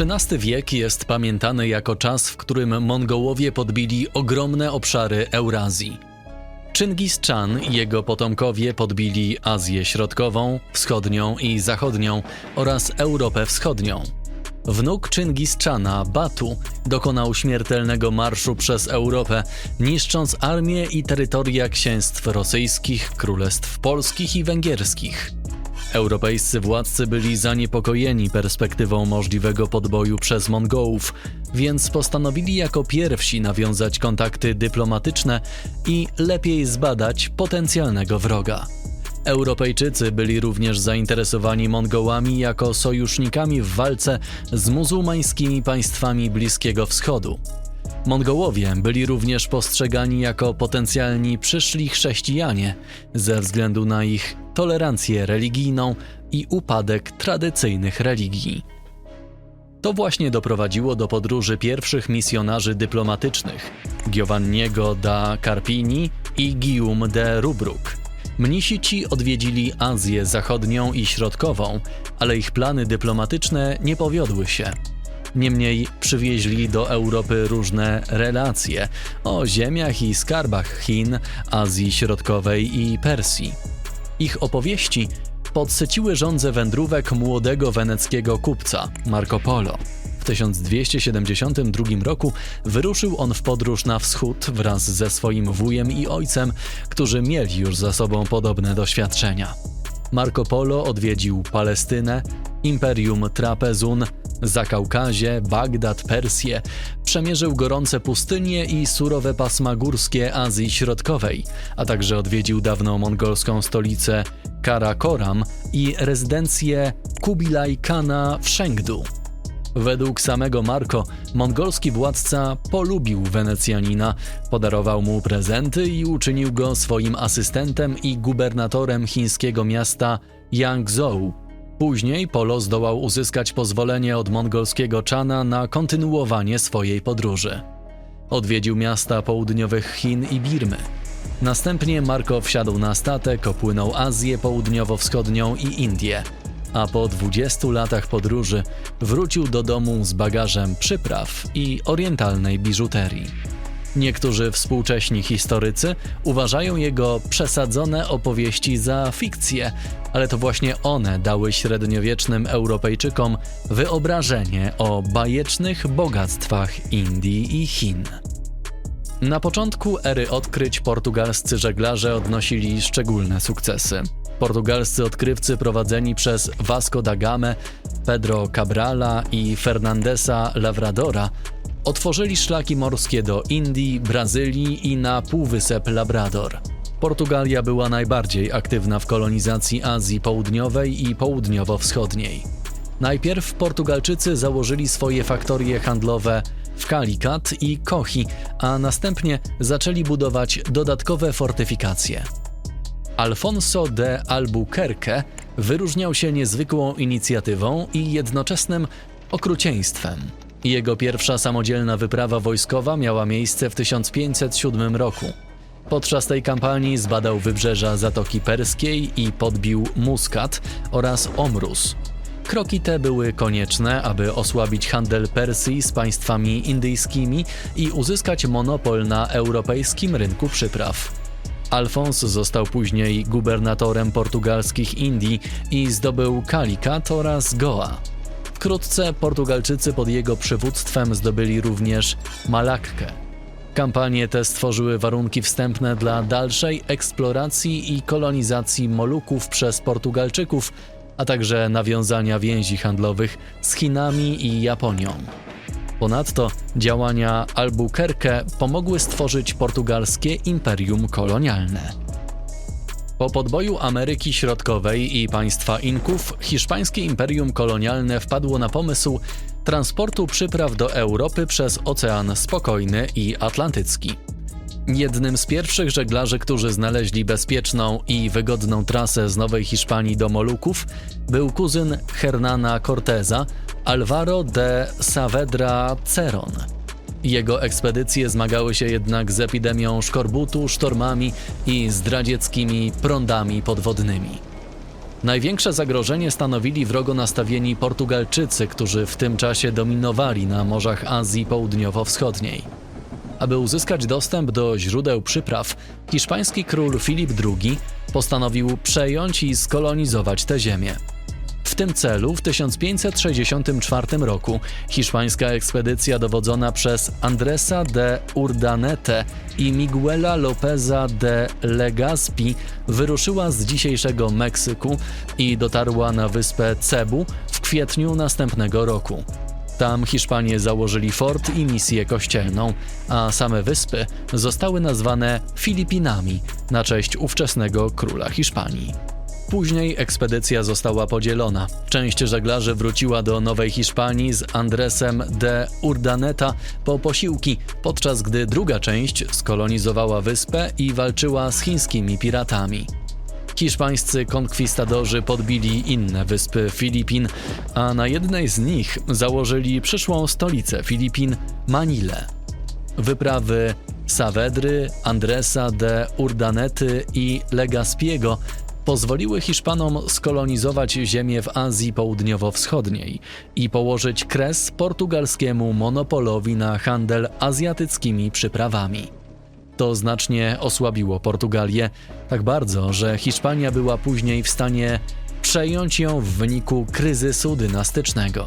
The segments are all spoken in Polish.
XIII wiek jest pamiętany jako czas, w którym Mongołowie podbili ogromne obszary Eurazji. Chingis Khan i jego potomkowie podbili Azję Środkową, Wschodnią i Zachodnią oraz Europę Wschodnią. Wnuk Chingis Khana, Batu, dokonał śmiertelnego marszu przez Europę, niszcząc armię i terytoria księstw rosyjskich, królestw polskich i węgierskich. Europejscy władcy byli zaniepokojeni perspektywą możliwego podboju przez Mongołów, więc postanowili jako pierwsi nawiązać kontakty dyplomatyczne i lepiej zbadać potencjalnego wroga. Europejczycy byli również zainteresowani Mongołami jako sojusznikami w walce z muzułmańskimi państwami Bliskiego Wschodu. Mongołowie byli również postrzegani jako potencjalni przyszli chrześcijanie ze względu na ich tolerancję religijną i upadek tradycyjnych religii. To właśnie doprowadziło do podróży pierwszych misjonarzy dyplomatycznych Giovanniego da Carpini i Guillaume de Rubruck. Mnisi ci odwiedzili Azję Zachodnią i Środkową, ale ich plany dyplomatyczne nie powiodły się. Niemniej przywieźli do Europy różne relacje o ziemiach i skarbach Chin, Azji Środkowej i Persji. Ich opowieści podsyciły żądze wędrówek młodego weneckiego kupca Marco Polo. W 1272 roku wyruszył on w podróż na wschód wraz ze swoim wujem i ojcem, którzy mieli już za sobą podobne doświadczenia. Marco Polo odwiedził Palestynę, Imperium Trapezun, Zakaukazie, Bagdad, Persję, przemierzył gorące pustynie i surowe pasma górskie Azji Środkowej, a także odwiedził dawną mongolską stolicę Karakoram i rezydencję Kubilaj Khana w Szengdu. Według samego Marco, mongolski władca polubił Wenecjanina, podarował mu prezenty i uczynił go swoim asystentem i gubernatorem chińskiego miasta Yangzhou. Później Polo zdołał uzyskać pozwolenie od mongolskiego Chana na kontynuowanie swojej podróży. Odwiedził miasta południowych Chin i Birmy. Następnie Marco wsiadł na statek, opłynął Azję Południowo-Wschodnią i Indię, a po 20 latach podróży wrócił do domu z bagażem przypraw i orientalnej biżuterii. Niektórzy współcześni historycy uważają jego przesadzone opowieści za fikcję, ale to właśnie one dały średniowiecznym Europejczykom wyobrażenie o bajecznych bogactwach Indii i Chin. Na początku ery odkryć portugalscy żeglarze odnosili szczególne sukcesy. Portugalscy odkrywcy prowadzeni przez Vasco da Gama, Pedro Cabrala i Fernandesa Lavradora otworzyli szlaki morskie do Indii, Brazylii i na Półwysep Labrador. Portugalia była najbardziej aktywna w kolonizacji Azji Południowej i Południowo-Wschodniej. Najpierw Portugalczycy założyli swoje faktorie handlowe w Calicut i Kochi, a następnie zaczęli budować dodatkowe fortyfikacje. Alfonso de Albuquerque wyróżniał się niezwykłą inicjatywą i jednoczesnym okrucieństwem. Jego pierwsza samodzielna wyprawa wojskowa miała miejsce w 1507 roku. Podczas tej kampanii zbadał wybrzeża Zatoki Perskiej i podbił Muscat oraz Omrus. Kroki te były konieczne, aby osłabić handel Persji z państwami indyjskimi i uzyskać monopol na europejskim rynku przypraw. Alfons został później gubernatorem portugalskich Indii i zdobył Calicut oraz Goa. Wkrótce Portugalczycy pod jego przywództwem zdobyli również Malakkę. Kampanie te stworzyły warunki wstępne dla dalszej eksploracji i kolonizacji Moluków przez Portugalczyków, a także nawiązania więzi handlowych z Chinami i Japonią. Ponadto działania Albuquerque pomogły stworzyć portugalskie imperium kolonialne. Po podboju Ameryki Środkowej i państwa Inków, hiszpańskie imperium kolonialne wpadło na pomysł transportu przypraw do Europy przez Ocean Spokojny i Atlantycki. Jednym z pierwszych żeglarzy, którzy znaleźli bezpieczną i wygodną trasę z Nowej Hiszpanii do Moluków, był kuzyn Hernana Corteza, Alvaro de Saavedra Ceron. Jego ekspedycje zmagały się jednak z epidemią szkorbutu, sztormami i zdradzieckimi prądami podwodnymi. Największe zagrożenie stanowili wrogo nastawieni Portugalczycy, którzy w tym czasie dominowali na morzach Azji Południowo-Wschodniej. Aby uzyskać dostęp do źródeł przypraw, hiszpański król Filip II postanowił przejąć i skolonizować tę ziemię. W tym celu w 1564 roku hiszpańska ekspedycja dowodzona przez Andresa de Urdanete i Miguela Lopeza de Legazpi wyruszyła z dzisiejszego Meksyku i dotarła na wyspę Cebu w kwietniu następnego roku. Tam Hiszpanie założyli fort i misję kościelną, a same wyspy zostały nazwane Filipinami na cześć ówczesnego króla Hiszpanii. Później ekspedycja została podzielona. Część żeglarzy wróciła do Nowej Hiszpanii z Andresem de Urdaneta po posiłki, podczas gdy druga część skolonizowała wyspę i walczyła z chińskimi piratami. Hiszpańscy konkwistadorzy podbili inne wyspy Filipin, a na jednej z nich założyli przyszłą stolicę Filipin Manilę. Wyprawy Saavedry, Andresa de Urdanety i Legaspiego pozwoliły Hiszpanom skolonizować ziemię w Azji Południowo-Wschodniej i położyć kres portugalskiemu monopolowi na handel azjatyckimi przyprawami. To znacznie osłabiło Portugalię, tak bardzo, że Hiszpania była później w stanie przejąć ją w wyniku kryzysu dynastycznego.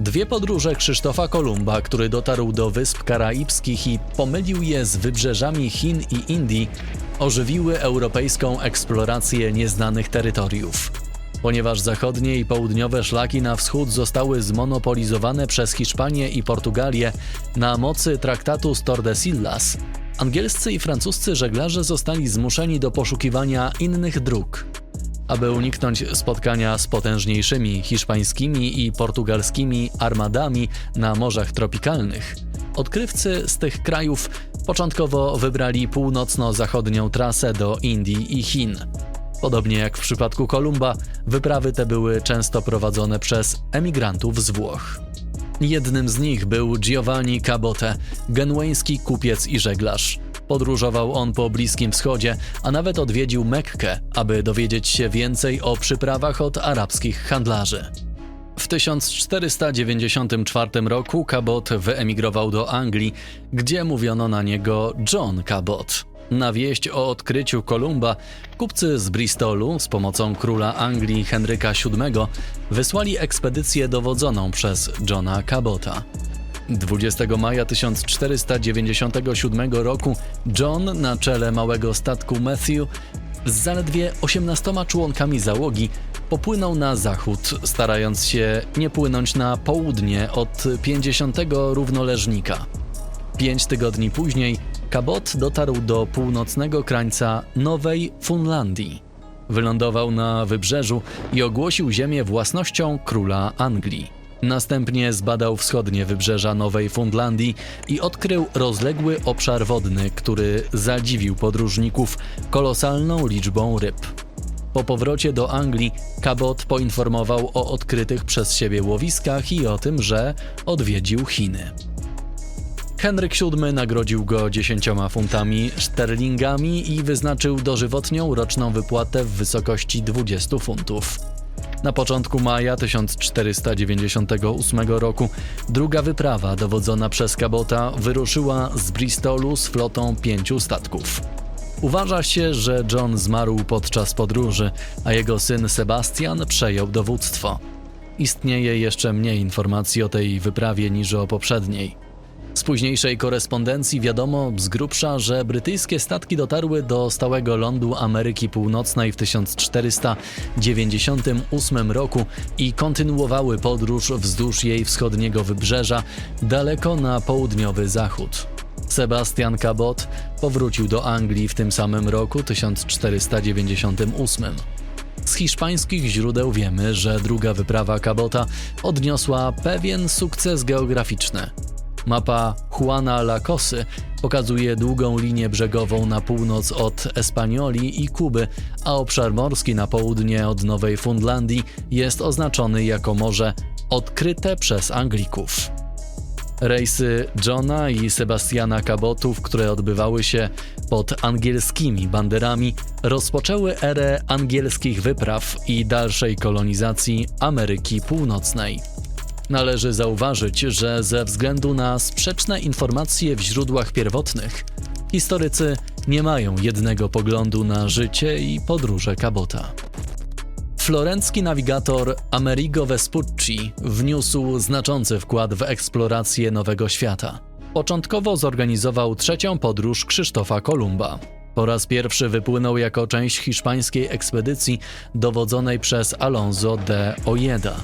Dwie podróże Krzysztofa Kolumba, który dotarł do Wysp Karaibskich i pomylił je z wybrzeżami Chin i Indii, ożywiły europejską eksplorację nieznanych terytoriów. Ponieważ zachodnie i południowe szlaki na wschód zostały zmonopolizowane przez Hiszpanię i Portugalię na mocy traktatu z Tordesillas, angielscy i francuscy żeglarze zostali zmuszeni do poszukiwania innych dróg. Aby uniknąć spotkania z potężniejszymi hiszpańskimi i portugalskimi armadami na morzach tropikalnych, odkrywcy z tych krajów początkowo wybrali północno-zachodnią trasę do Indii i Chin. Podobnie jak w przypadku Kolumba, wyprawy te były często prowadzone przez emigrantów z Włoch. Jednym z nich był Giovanni Cabote, genueński kupiec i żeglarz. Podróżował on po Bliskim Wschodzie, a nawet odwiedził Mekkę, aby dowiedzieć się więcej o przyprawach od arabskich handlarzy. W 1494 roku Cabot wyemigrował do Anglii, gdzie mówiono na niego John Cabot. Na wieść o odkryciu Kolumba kupcy z Bristolu z pomocą króla Anglii Henryka VII wysłali ekspedycję dowodzoną przez Johna Cabota. 20 maja 1497 roku John na czele małego statku Matthew z zaledwie 18 członkami załogi popłynął na zachód, starając się nie płynąć na południe od 50 równoleżnika. Pięć tygodni później Cabot dotarł do północnego krańca Nowej Funlandii. Wylądował na wybrzeżu i ogłosił ziemię własnością króla Anglii. Następnie zbadał wschodnie wybrzeża Nowej Fundlandii i odkrył rozległy obszar wodny, który zadziwił podróżników kolosalną liczbą ryb. Po powrocie do Anglii Cabot poinformował o odkrytych przez siebie łowiskach i o tym, że odwiedził Chiny. Henryk VII nagrodził go 10 funtami sterlingami i wyznaczył dożywotnią roczną wypłatę w wysokości 20 funtów. Na początku maja 1498 roku druga wyprawa dowodzona przez Cabota wyruszyła z Bristolu z flotą pięciu statków. Uważa się, że John zmarł podczas podróży, a jego syn Sebastian przejął dowództwo. Istnieje jeszcze mniej informacji o tej wyprawie niż o poprzedniej. Z późniejszej korespondencji wiadomo z grubsza, że brytyjskie statki dotarły do stałego lądu Ameryki Północnej w 1498 roku i kontynuowały podróż wzdłuż jej wschodniego wybrzeża daleko na południowy zachód. Sebastian Cabot powrócił do Anglii w tym samym roku 1498. Z hiszpańskich źródeł wiemy, że druga wyprawa Cabota odniosła pewien sukces geograficzny. Mapa Juana Lacosy pokazuje długą linię brzegową na północ od Espanioli i Kuby, a obszar morski na południe od Nowej Fundlandii jest oznaczony jako morze odkryte przez Anglików. Rejsy Johna i Sebastiana Cabotów, które odbywały się pod angielskimi banderami rozpoczęły erę angielskich wypraw i dalszej kolonizacji Ameryki Północnej. Należy zauważyć, że ze względu na sprzeczne informacje w źródłach pierwotnych, historycy nie mają jednego poglądu na życie i podróże Cabota. Florencki nawigator Amerigo Vespucci wniósł znaczący wkład w eksplorację Nowego Świata. Początkowo zorganizował trzecią podróż Krzysztofa Kolumba. Po raz pierwszy wypłynął jako część hiszpańskiej ekspedycji dowodzonej przez Alonso de Ojeda.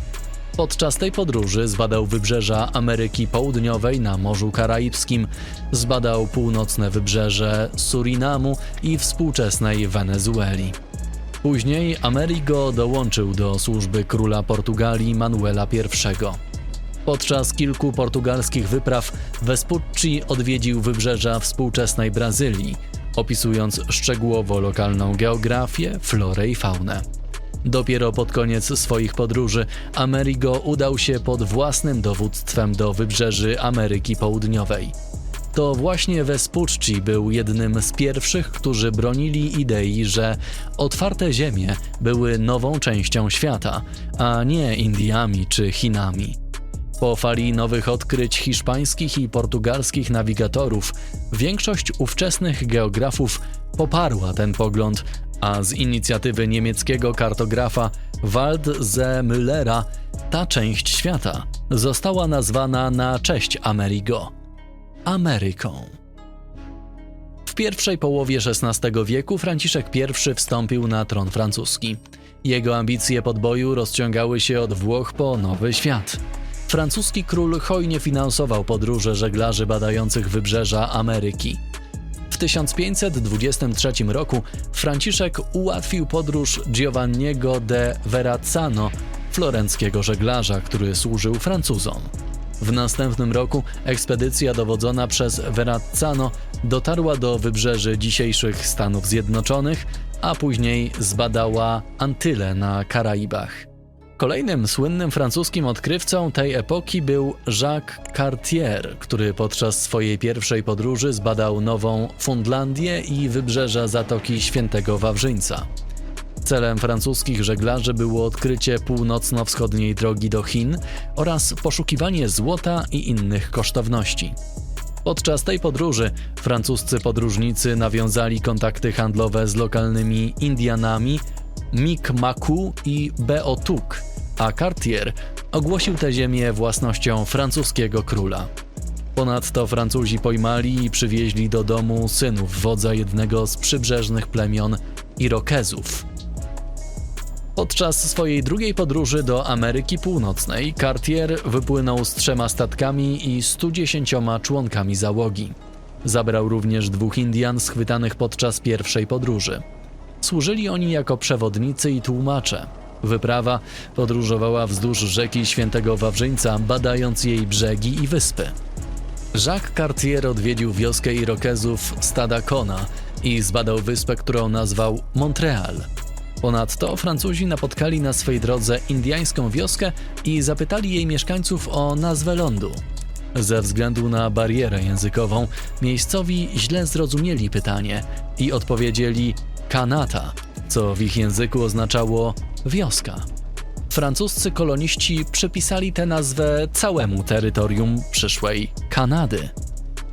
Podczas tej podróży zbadał wybrzeża Ameryki Południowej na Morzu Karaibskim, zbadał północne wybrzeże Surinamu i współczesnej Wenezueli. Później Amerigo dołączył do służby króla Portugalii Manuela I. Podczas kilku portugalskich wypraw Vespucci odwiedził wybrzeża współczesnej Brazylii, opisując szczegółowo lokalną geografię, florę i faunę. Dopiero pod koniec swoich podróży Amerigo udał się pod własnym dowództwem do wybrzeży Ameryki Południowej. To właśnie Vespucci był jednym z pierwszych, którzy bronili idei, że otwarte ziemie były nową częścią świata, a nie Indiami czy Chinami. Po fali nowych odkryć hiszpańskich i portugalskich nawigatorów, większość ówczesnych geografów poparła ten pogląd, a z inicjatywy niemieckiego kartografa Wald ze Müllera ta część świata została nazwana na cześć Amerigo Ameryką. W pierwszej połowie XVI wieku Franciszek I wstąpił na tron francuski. Jego ambicje podboju rozciągały się od Włoch po Nowy Świat. Francuski król hojnie finansował podróże żeglarzy badających wybrzeża Ameryki. W 1523 roku Franciszek ułatwił podróż Giovanniego de Verrazzano, florenckiego żeglarza, który służył Francuzom. W następnym roku ekspedycja dowodzona przez Verrazzano dotarła do wybrzeży dzisiejszych Stanów Zjednoczonych, a później zbadała Antyle na Karaibach. Kolejnym słynnym francuskim odkrywcą tej epoki był Jacques Cartier, który podczas swojej pierwszej podróży zbadał Nową Fundlandię i wybrzeża Zatoki Świętego Wawrzyńca. Celem francuskich żeglarzy było odkrycie północno-wschodniej drogi do Chin oraz poszukiwanie złota i innych kosztowności. Podczas tej podróży francuscy podróżnicy nawiązali kontakty handlowe z lokalnymi Indianami, Mi'kmaku i Beotuk, a Cartier ogłosił tę ziemię własnością francuskiego króla. Ponadto Francuzi pojmali i przywieźli do domu synów wodza jednego z przybrzeżnych plemion Irokezów. Podczas swojej drugiej podróży do Ameryki Północnej Cartier wypłynął z trzema statkami i 110 członkami załogi. Zabrał również dwóch Indian schwytanych podczas pierwszej podróży. Służyli oni jako przewodnicy i tłumacze. Wyprawa podróżowała wzdłuż rzeki Świętego Wawrzyńca, badając jej brzegi i wyspy. Jacques Cartier odwiedził wioskę Irokezów Stadakona i zbadał wyspę, którą nazwał Montreal. Ponadto Francuzi napotkali na swej drodze indyjską wioskę i zapytali jej mieszkańców o nazwę lądu. Ze względu na barierę językową, miejscowi źle zrozumieli pytanie i odpowiedzieli Kanata, co w ich języku oznaczało wioska. Francuscy koloniści przypisali tę nazwę całemu terytorium przyszłej Kanady.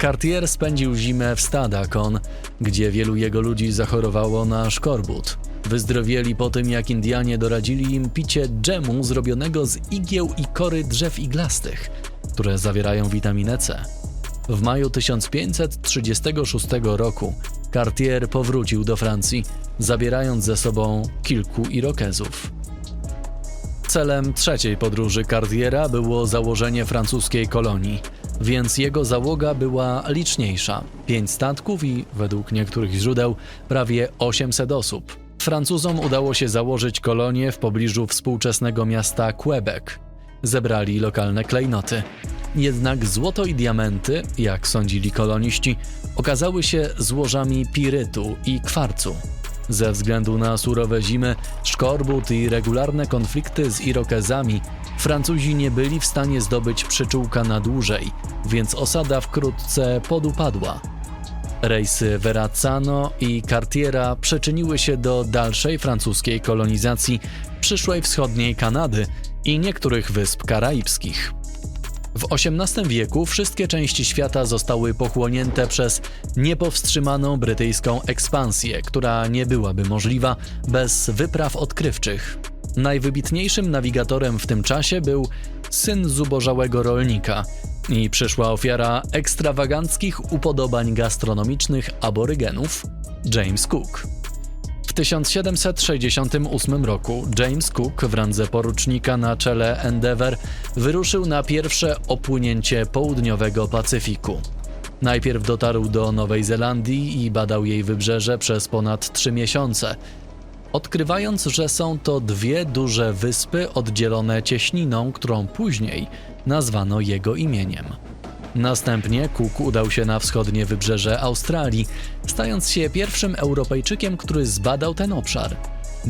Cartier spędził zimę w Stadakon, gdzie wielu jego ludzi zachorowało na szkorbut. Wyzdrowieli po tym, jak Indianie doradzili im picie dżemu zrobionego z igieł i kory drzew iglastych, które zawierają witaminę C. W maju 1536 roku Cartier powrócił do Francji, zabierając ze sobą kilku Irokezów. Celem trzeciej podróży Cartiera było założenie francuskiej kolonii, więc jego załoga była liczniejsza pięć statków i, według niektórych źródeł, prawie 800 osób. Francuzom udało się założyć kolonię w pobliżu współczesnego miasta Quebec. Zebrali lokalne klejnoty. Jednak złoto i diamenty, jak sądzili koloniści, okazały się złożami pirytu i kwarcu. Ze względu na surowe zimy, szkorbut i regularne konflikty z Irokezami, Francuzi nie byli w stanie zdobyć przyczółka na dłużej, więc osada wkrótce podupadła. Rejsy Verrazzano i Cartiera przyczyniły się do dalszej francuskiej kolonizacji przyszłej wschodniej Kanady i niektórych wysp karaibskich. W XVIII wieku wszystkie części świata zostały pochłonięte przez niepowstrzymaną brytyjską ekspansję, która nie byłaby możliwa bez wypraw odkrywczych. Najwybitniejszym nawigatorem w tym czasie był syn zubożałego rolnika i przyszła ofiara ekstrawaganckich upodobań gastronomicznych aborygenów James Cook. W 1768 roku James Cook w randze porucznika na czele Endeavour wyruszył na pierwsze opłynięcie południowego Pacyfiku. Najpierw dotarł do Nowej Zelandii i badał jej wybrzeże przez ponad trzy miesiące, odkrywając, że są to dwie duże wyspy oddzielone cieśniną, którą później nazwano jego imieniem. Następnie Cook udał się na wschodnie wybrzeże Australii, stając się pierwszym Europejczykiem, który zbadał ten obszar.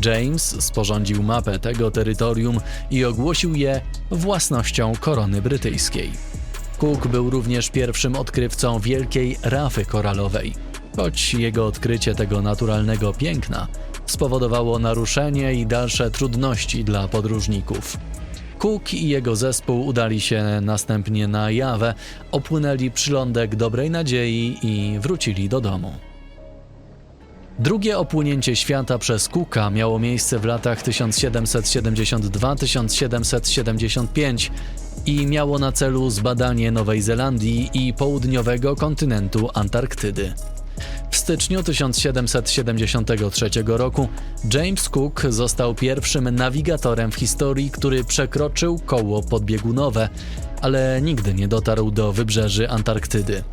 James sporządził mapę tego terytorium i ogłosił je własnością korony brytyjskiej. Cook był również pierwszym odkrywcą wielkiej rafy koralowej, choć jego odkrycie tego naturalnego piękna spowodowało naruszenie i dalsze trudności dla podróżników. Cook i jego zespół udali się następnie na Jawę, opłynęli przylądek Dobrej Nadziei i wrócili do domu. Drugie opłynięcie świata przez Cooka miało miejsce w latach 1772-1775 i miało na celu zbadanie Nowej Zelandii i południowego kontynentu Antarktydy. W styczniu 1773 roku James Cook został pierwszym nawigatorem w historii, który przekroczył koło podbiegunowe, ale nigdy nie dotarł do wybrzeży Antarktydy.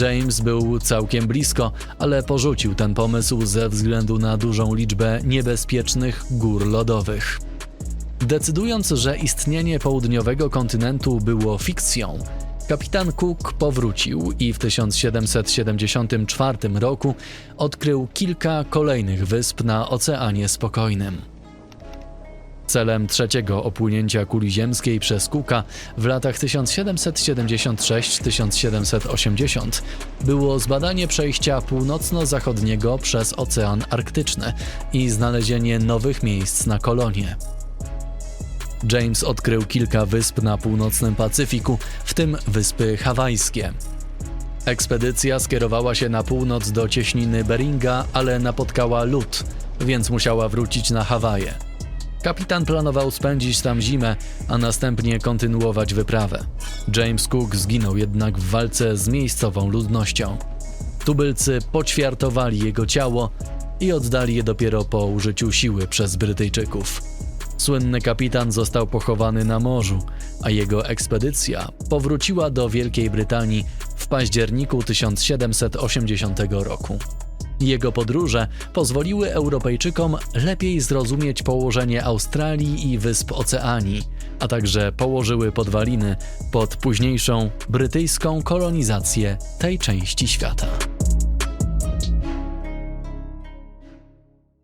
James był całkiem blisko, ale porzucił ten pomysł ze względu na dużą liczbę niebezpiecznych gór lodowych. Decydując, że istnienie południowego kontynentu było fikcją, Kapitan Cook powrócił i w 1774 roku odkrył kilka kolejnych wysp na Oceanie Spokojnym. Celem trzeciego opłynięcia kuli ziemskiej przez Cooka w latach 1776-1780 było zbadanie przejścia północno-zachodniego przez Ocean Arktyczny i znalezienie nowych miejsc na kolonie. James odkrył kilka wysp na północnym Pacyfiku, w tym wyspy hawajskie. Ekspedycja skierowała się na północ do cieśniny Beringa, ale napotkała lód, więc musiała wrócić na Hawaje. Kapitan planował spędzić tam zimę, a następnie kontynuować wyprawę. James Cook zginął jednak w walce z miejscową ludnością. Tubylcy poćwiartowali jego ciało i oddali je dopiero po użyciu siły przez Brytyjczyków. Słynny kapitan został pochowany na morzu, a jego ekspedycja powróciła do Wielkiej Brytanii w październiku 1780 roku. Jego podróże pozwoliły Europejczykom lepiej zrozumieć położenie Australii i wysp Oceanii, a także położyły podwaliny pod późniejszą brytyjską kolonizację tej części świata.